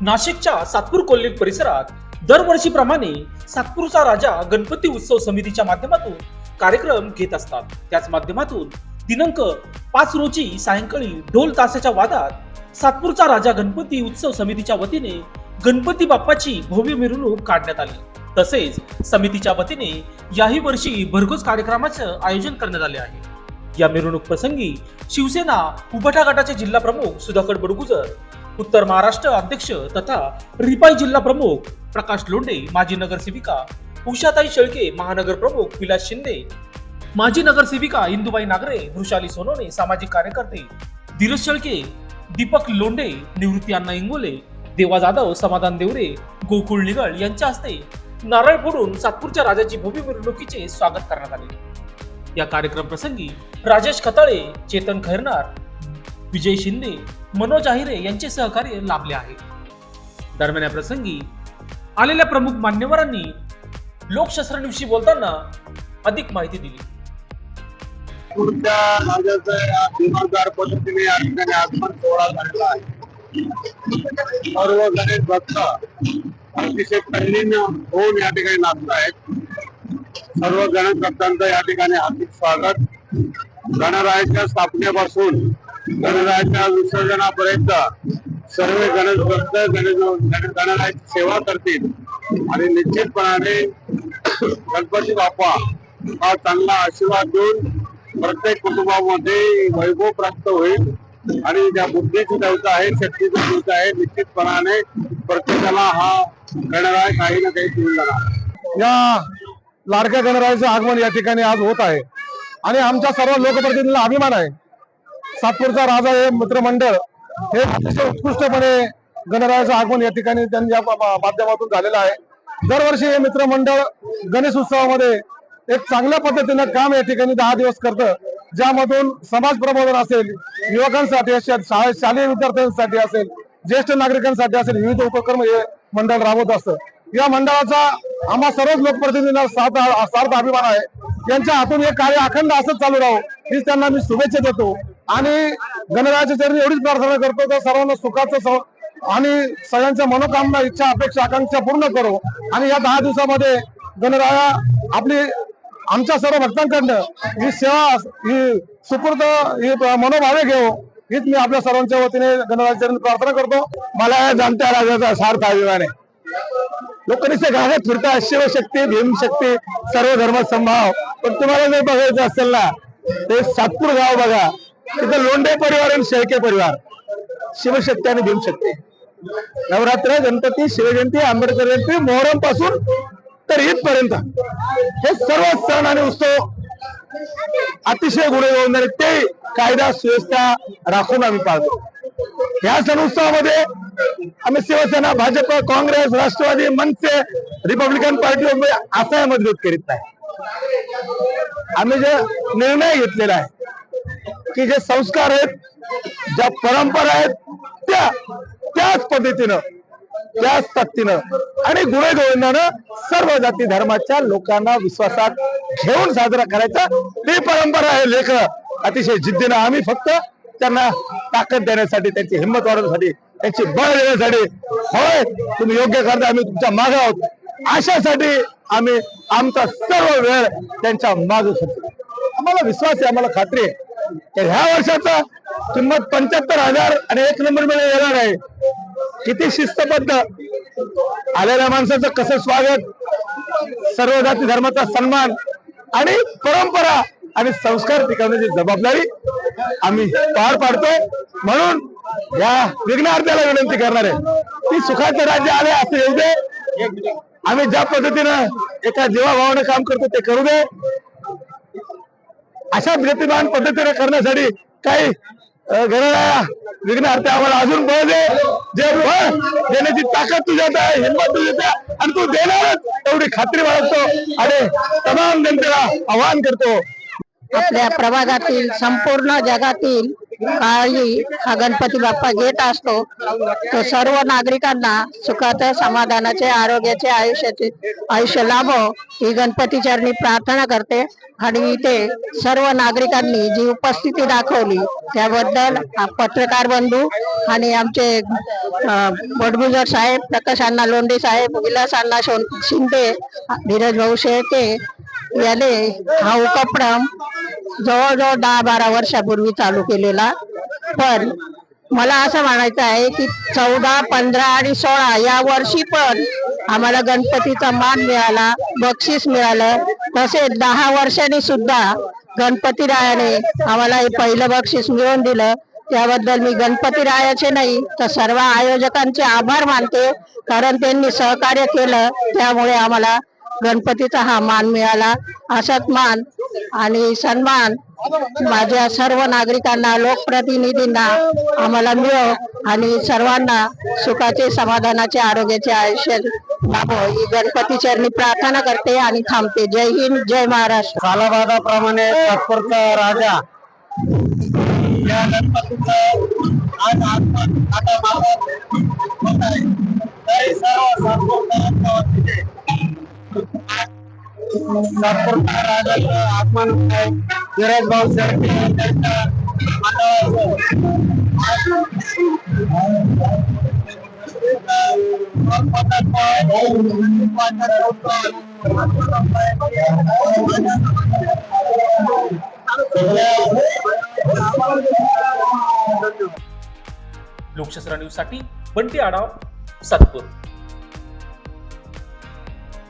नाशिकच्या सातपूर कोल्हे परिसरात दरवर्षीप्रमाणे सातपूरचा राजा गणपती उत्सव समितीच्या माध्यमातून कार्यक्रम घेत असतात. त्याच माध्यमातून दिनांक पाच रोजी सायंकाळी ढोल तासाच्या वादात सातपूरचा राजा गणपती उत्सव समितीच्या वतीने गणपती बाप्पाची भव्य मिरवणूक काढण्यात आली. तसेच समितीच्या वतीने याही वर्षी भरघोस कार्यक्रमाचं आयोजन करण्यात आले आहे. या मिरवणूक प्रसंगी शिवसेना उभटा गटाचे जिल्हा प्रमुख सुधाकर बडगुजर उत्तर महाराष्ट्र अध्यक्ष तथा रिपाई जिल्हा प्रमुख प्रकाश लोंढे माजी नगरसेविका उषाताई शेळके महानगर प्रमुख विलास शिंदे माजी नगरसेविका इंदुबाई नागरे वृषाली सोनवणे सामाजिक कार्यकर्ते धीरज शेळके दीपक लोंढे निवृत्ती अण्णा इंगोले देवा जाधव समाधान देवरे गोकुळ निगळ यांच्या हस्ते नारळ फोडून सातपूरच्या राजाची भव्य मिरवणुकीचे स्वागत करण्यात आले. या कार्यक्रम प्रसंगी राजेश खताळे चेतन खैरनार विजय शिंदे मनोज आहिरे यांचे सहकार्य लाभले आहे. दरम्यान या प्रसंगी आलेल्या प्रमुख मान्यवरांनी लोकशास्त्रांविषयी बोलताना अधिक माहिती दिली. पद्धतीने या ठिकाणी आगमन सोहळा झालेला आहे. सर्व गणेश भक्त अतिशय तल्लीन होऊन या ठिकाणी नाचत आहेत. सर्व गणेश भक्तांचं या ठिकाणी हार्दिक स्वागत. गणरायाच्या स्थापनेपासून गणरायाच्या विसर्जनापर्यंत सर्व गणेश भक्त गणेश गण- गणरायाची सेवा करतील. आणि निश्चितपणाने गणपती बाप्पा हा चांगला आशीर्वाद देऊन प्रत्येक कुटुंबामध्ये वैभव प्राप्त होईल. आणि ज्या बुद्धीची देवता आहे शक्तीची देवता आहे निश्चितपणाने प्रत्येकाला हा गणराय काही ना काही देऊन जाणार. या लाडक्या गणरायाचं आगमन या ठिकाणी आज होत आहे. आणि आमच्या सर्व लोकप्रतिनिधींना अभिमान आहे. सातपूरचा राजा हे मित्रमंडळ हे अतिशय उत्कृष्टपणे गणरायाचं आगमन या ठिकाणी त्यांच्या माध्यमातून झालेलं आहे. दरवर्षी हे मित्रमंडळ गणेश उत्सवामध्ये एक चांगल्या पद्धतीनं काम या ठिकाणी दहा दिवस करतं. ज्यामधून समाज प्रबोधन असेल युवकांसाठी शालेय विद्यार्थ्यांसाठी असेल ज्येष्ठ नागरिकांसाठी असेल विविध उपक्रम हे मंडळ राबवत असतं. या मंडळाचा आम्हा सर्वच लोकप्रतिनिधींना सार्थ अभिमान आहे. यांच्या हातून हे कार्य अखंड असंच चालू राहू हीच त्यांना मी शुभेच्छा देतो. आणि गणरायाच्या एवढीच प्रार्थना करतो तर सर्वांना सुखाचं आणि सगळ्यांच्या मनोकामना इच्छा अपेक्षा आकांक्षा पूर्ण करू. आणि या दहा दिवसामध्ये गणराया आपली आमच्या सर्व भक्तांकडनं ही सेवा ही सुपूर्द ही मनोभावे घेऊ हीच मी आपल्या सर्वांच्या वतीने गणरायाच्या प्रार्थना करतो. मला या जाणत्या राजाचा सार्थ अभिमाने आहे. लोक नुसते गाण्यात फिरतात शिवशक्ती भीमशक्ती सर्व धर्म संभाव पण तुम्हाला जर बघायचं असेल ना ते सातपूर गाव बघा. तिथं लोंढे परिवार आणि शेळके परिवार. शिवशक्ती आणि भीमशक्ती. नवरात्र गणपती शिवजयंती आंबेडकर जयंती मोहरमपासून तर ईदपर्यंत हे सर्व सण आणि उत्सव अतिशय गुणे ते कायदा सुव्यवस्था राखून आम्ही पाळतो. या सण उत्सवामध्ये आम्ही शिवसेना भाजप काँग्रेस राष्ट्रवादी मनसे रिपब्लिकन पार्टी असा मदत करीत नाही. आम्ही जे निर्णय घेतलेला आहे की जे संस्कार आहेत ज्या परंपरा आहेत त्या त्याच पद्धतीनं त्याच ताकदीनं आणि गुणे गोविंदानं सर्व जाती धर्माच्या लोकांना विश्वासात घेऊन साजरा करायचा. ती परंपरा आहे लेख अतिशय जिद्दीनं आम्ही फक्त त्यांना ताकद देण्यासाठी त्यांची हिंमत वाढवण्यासाठी त्यांची बळ देण्यासाठी. होय तुम्ही योग्य करता आम्ही तुमच्या मागे आहोत. अशासाठी आम्ही आमचा सर्व वेळ त्यांच्या मागू आम्हाला विश्वास आहे आम्हाला खात्री आहे. तर ह्या वर्षाचा किंमत पंच्याहत्तर हजार आणि एक नंबर मिळून येणार आहे. किती शिस्तबद्ध. आलेल्या माणसाचं कसं स्वागत. सर्व जाती धर्माचा सन्मान आणि परंपरा आणि संस्कार टिकवण्याची जबाबदारी आम्ही पार पाडतोय. म्हणून या विघ्नार्थ्याला विनंती करणार आहे ती सुखाचे राज्य आले असं येऊ दे. आम्ही ज्या पद्धतीनं एका जीवाभावानं काम करतो ते करू दे. अशा गतिमान पद्धतीने करण्यासाठी काही अं, विघ्नार्थी आम्हाला अजून बळ दे. जे बळ देण्याची ताकद तुझ्यात आहे हिंमत तुझ्यात आहे आणि तू देणारच एवढी खात्री बाळगतो आणि तमाम जनतेला आवाहन करतो. आपल्या प्रभागातील संपूर्ण जगातील काळजी हा गणपती बाप्पा घेत असतो. तो सर्व नागरिकांना सुखाचं समाधानाचे आरोग्याचे आयुष्याचे आयुष्य लाभो ही गणपती चरणी प्रार्थना करते. आणि इथे सर्व नागरिकांनी जी उपस्थिती दाखवली त्याबद्दल पत्रकार बंधू आणि आमचे अं, बडगुजर साहेब प्रकाश अण्णा लोंढे साहेब विलास अण्णा शिंदे धीरज भाऊ शेळके याने हा उपक्रम जवळजवळ दहा बारा वर्षापूर्वी चालू केलेला. पण मला असं म्हणायचं आहे की चौदा पंधरा आणि सोळा या वर्षी पण आम्हाला गणपतीचा मान मिळाला बक्षीस मिळालं. तसेच दहा वर्षांनी सुद्धा गणपती रायाने आम्हाला हे पहिलं बक्षीस मिळवून दिलं. त्याबद्दल मी गणपती रायाचे नाही तर सर्व आयोजकांचे आभार मानते. कारण त्यांनी सहकार्य केलं त्यामुळे आम्हाला गणपतीचा हा मान मिळाला. असाच मान आणि सन्मान माझ्या सर्व नागरिकांना लोकप्रतिनिधींना आम्हाला मिळो आणि सर्वांना सुखाचे समाधानाचे आरोग्याचे आयुष्य लाभो. ही गणपती चरणी प्रार्थना करते आणि थांबते. जय हिंद जय महाराष्ट्र. कालाबादाप्रमाणे नागपूरचा राजा. या गणपतीचं आज आत्मा आता मागात होत आहे. तरी सर्व नागपूरकरांच्या वतीने नागपूरच्या आगमन होत आहे धीरज भाऊ शेळके त्यांच्या न्यूजसाठी बंटी आढाव सातपूर.